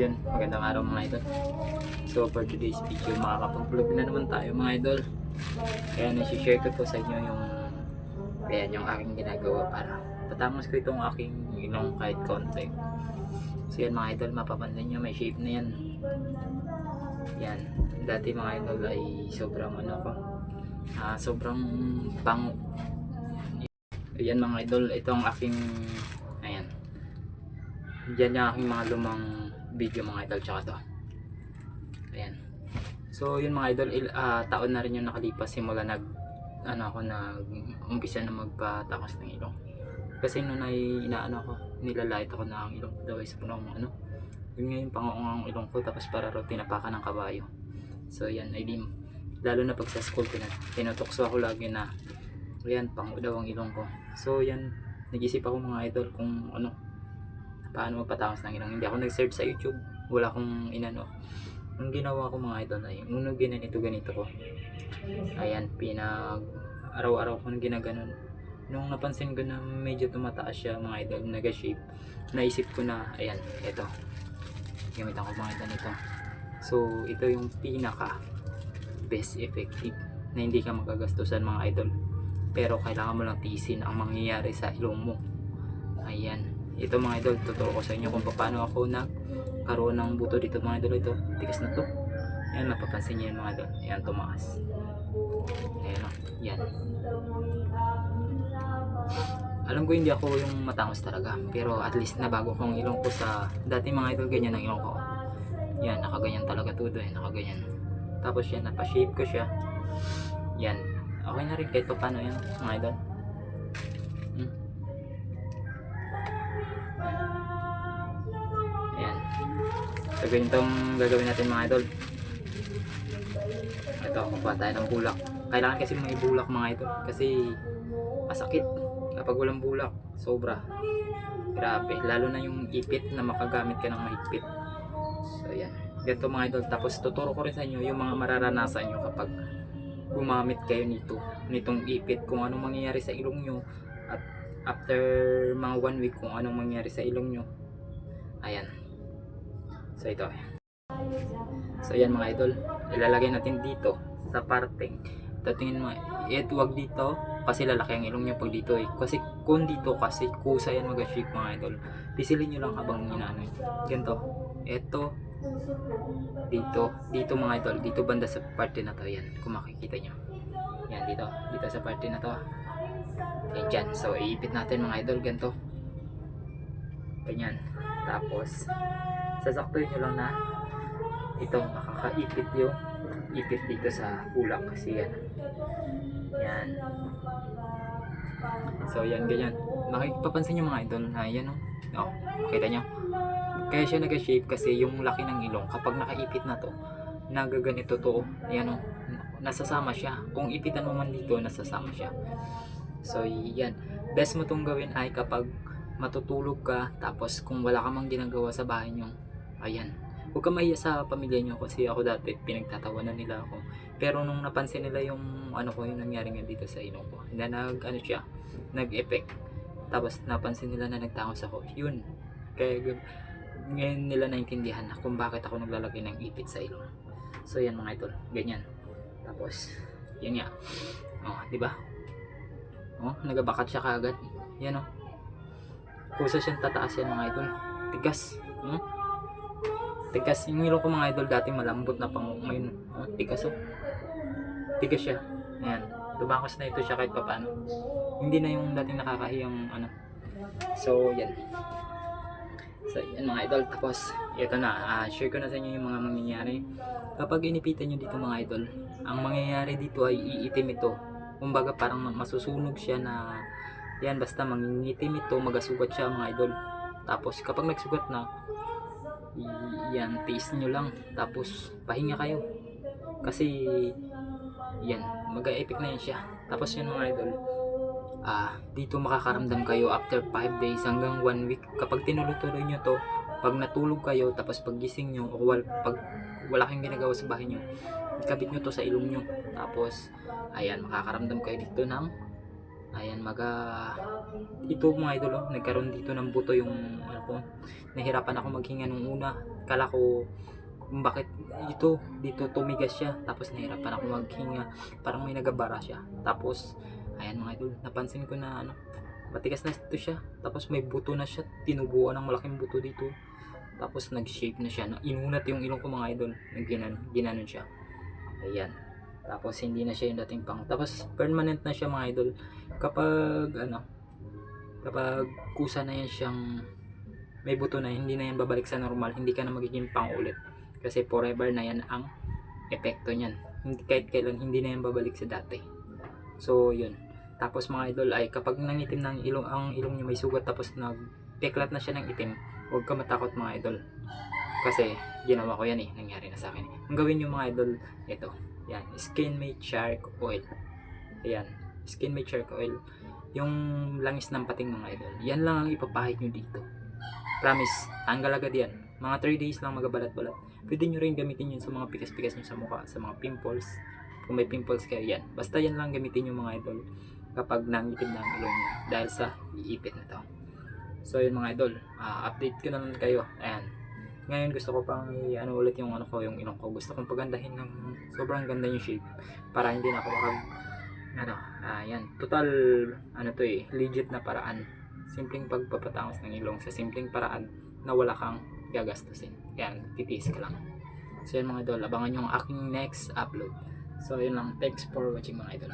yun, magandang araw mga idol. So for today's video, makakapag-vlog na naman tayo mga idol. Kaya nasi-share ko to sa inyo yung ayan yung aking ginagawa para patamos ko itong aking ilong kahit konti. So yan mga idol, mapapansin nyo may shape na yan. Yan. Dati mga idol ay sobrang ano ko. Ah, sobrang pang Ayan mga idol, ito ang aking ayan. Yan yung aking mga lumang video mga idol tsaka to. Ayan. So yun mga idol, ah, taon na rin yung nakalipas simula nag ano ako nag umpisa na magpatakas ng ilong. Kasi nung ay inaano ko, nilalait ako ang ilong ko daw is punong ano. Yun nga yung pangungang ilong ko tapos para raw tinapakan ng kabayo. So yan, ay di lalo na pag sa school tinutokso ako lagi na Ayan, pang daw ang ilong ko. So, yan. Nag-isip ako mga idol kung ano, paano magpatapos ng ilong. Hindi ako nag-search sa YouTube. Wala akong inano. Ang ginawa ko mga idol ay, uno ginanito ganito ko. Ayan, pinag, araw-araw ko ginaganon. Nung napansin ko na medyo tumataas siya mga idol, nag-shape, naisip ko na, ayan, ito. Gamitan ko mga idol nito. So, ito yung pinaka best effective na hindi ka magagastusan mga idol pero kailangan mo lang tiisin ang mangyayari sa ilong mo ayan ito mga idol tuturo ko sa inyo kung paano ako nagkaroon ng buto dito mga idol. Ito tigas na to. Ayan mapapansin nyo yan mga idol. Ayan tumakas ayan o yan alam ko hindi ako yung matangos talaga pero at least nabago ko ang ilong ko sa dati mga idol ganyan ang ilong ko. Yan nakaganyan talaga todo eh nakaganyan. Tapos yan napashape ko siya. Yan Okay na rin kahit pa paano yan, mga idol. Ayan. So, ganitong gagawin natin mga idol. Ito, kukuha tayo ng bulak. Kailangan kasi may bulak mga idol. Kasi masakit. Kapag walang bulak, sobra. Grabe. Lalo na yung ipit na makagamit ka ng mahigpit. So, yan. Ganito mga idol. Tapos, tuturo ko rin sa inyo yung mga mararanasan nyo kapag gumamit kayo nito nitong ipit kung anong mangyayari sa ilong nyo after mga one week kung anong mangyayari sa ilong nyo. Ayan. So ito. So ayan mga idol. Ilalagay natin dito sa parteng ito tingin mo ito wag dito kasi lalaki ang ilong nyo pag dito eh. Kasi kung dito kasi kusa yan mag-shake mga idol. Pisilin nyo lang habang inaano ganito. Ito. Dito. Dito mga idol. Dito banda sa parte na to. Yan kung makikita nyo. Yan dito. Dito sa parte na to yan dyan. So iipit natin mga idol ganito. Ganyan. Tapos sasaktuin nyo lang na itong makakaipit yung ipit dito sa bulak kasi yan. Yan. So yan ganyan. Makipapansin nyo mga idol na yan oh. oh, makita nyo. Kaya siya nag-shape kasi yung laki ng ilong kapag nakaipit na to nagaganito to. Yan o nasasama siya. Kung ipitan mo man dito nasasama siya so yan best mo tong gawin ay kapag matutulog ka tapos kung wala ka mang ginagawa sa bahay nyo ayan huwag ka mahiya sa pamilya nyo kasi ako dati pinagtatawanan nila ako pero nung napansin nila yung ano ko yung nangyari nga dito sa ilong ko na nag ano siya nag effect tapos napansin nila na nagtangos ako yun kaya ngayon nila naintindihan na kung bakit ako naglalagay ng ipit sa ilong. So yan mga idol, ganyan. Tapos yan nga. Oh, di ba? Oh, nagabakat siya kaagad. Yan oh. Kusa siyang tataas yan mga idol. Tigas. Hmm? Tigas yung ilong ko mga idol dati malambot na pang ngayon. Oh, tigas oh. Tigas siya. Yan. Tumakos na ito siya kahit papaano. Hindi na yung dating nakakahiyang ano. So, yan. So, yan mga idol. Tapos, ito na. ah, share ko na sa inyo yung mga mangyayari. Kapag inipitan nyo dito mga idol, ang mangyayari dito ay iitim ito. Kumbaga parang masusunog siya na yan basta mangingitim ito, magasugat siya mga idol. Tapos kapag nagsugat na, yan, tiis nyo lang. Tapos pahinga kayo. Kasi yan, mag-epic na yan siya. Tapos yan mga idol, ah, dito makakaramdam kayo after 5 days hanggang 1 week. Kapag tinuloy-tuloy nyo to, pag natulog kayo, tapos pag gising nyo, o wal, pag wala kayong ginagawa sa bahay nyo, ikabit nyo to sa ilong nyo. Tapos, ayan, makakaramdam kayo dito ng, ayan, maga, ito mga idol, oh, nagkaroon dito ng buto yung, ano ko, nahirapan ako maghinga nung una. kala ko bakit ito dito tumigas siya tapos nahirapan ako maghinga parang may nagabara siya tapos ayan mga idol napansin ko na ano matigas na ito siya tapos may buto na siya tinubuan ng malaking buto dito tapos nag-shape na siya na inunat yung ilong ko mga idol. Nagginan, ginanon siya. Ayan. Tapos hindi na siya yung dating pang tapos permanent na siya mga idol. Kapag ano kapag kusa na yan siyang may buto na hindi na yan babalik sa normal hindi ka na magiging pang ulit. Kasi forever na yan ang epekto niyan. Hindi kahit kailan hindi na yan babalik sa dati. So yun. Tapos mga idol ay kapag nangitim ng ilong ang ilong niyo may sugat tapos nagpeklat na siya ng itim. Huwag ka matakot mga idol. Kasi ginawa ko yan eh. Nangyari na sa akin ang gawin niyo mga idol ito. Yan skin made shark oil. Ayan skin made shark oil. Yung langis ng pating mga idol. Yan lang ang ipapahid nyo dito. Promise tanggal agad yan. Mga 3 days lang magabalat-balat. Pwede nyo rin gamitin yun sa mga pikas-pikas nyo sa mukha sa mga pimples. Kung may pimples kayo yan. Basta yan lang gamitin yung mga idol kapag nangitim na ang ilong nyo. Dahil sa iipit na to so yun mga idol ah, update ko na lang kayo. Ayan. Ngayon gusto ko pang i- ano ulit yung ano ko yung ilong ko. Gusto kong pagandahin ng sobrang ganda yung shape para hindi na ako makag ano ah yan total ano to eh legit na paraan. Simpleng pagpapatangos ng ilong sa simpleng paraan na wala kang gagastusin. Yan titiis ka lang. So yun mga idol abangan yung aking next upload. So yun lang. Thanks for watching mga idol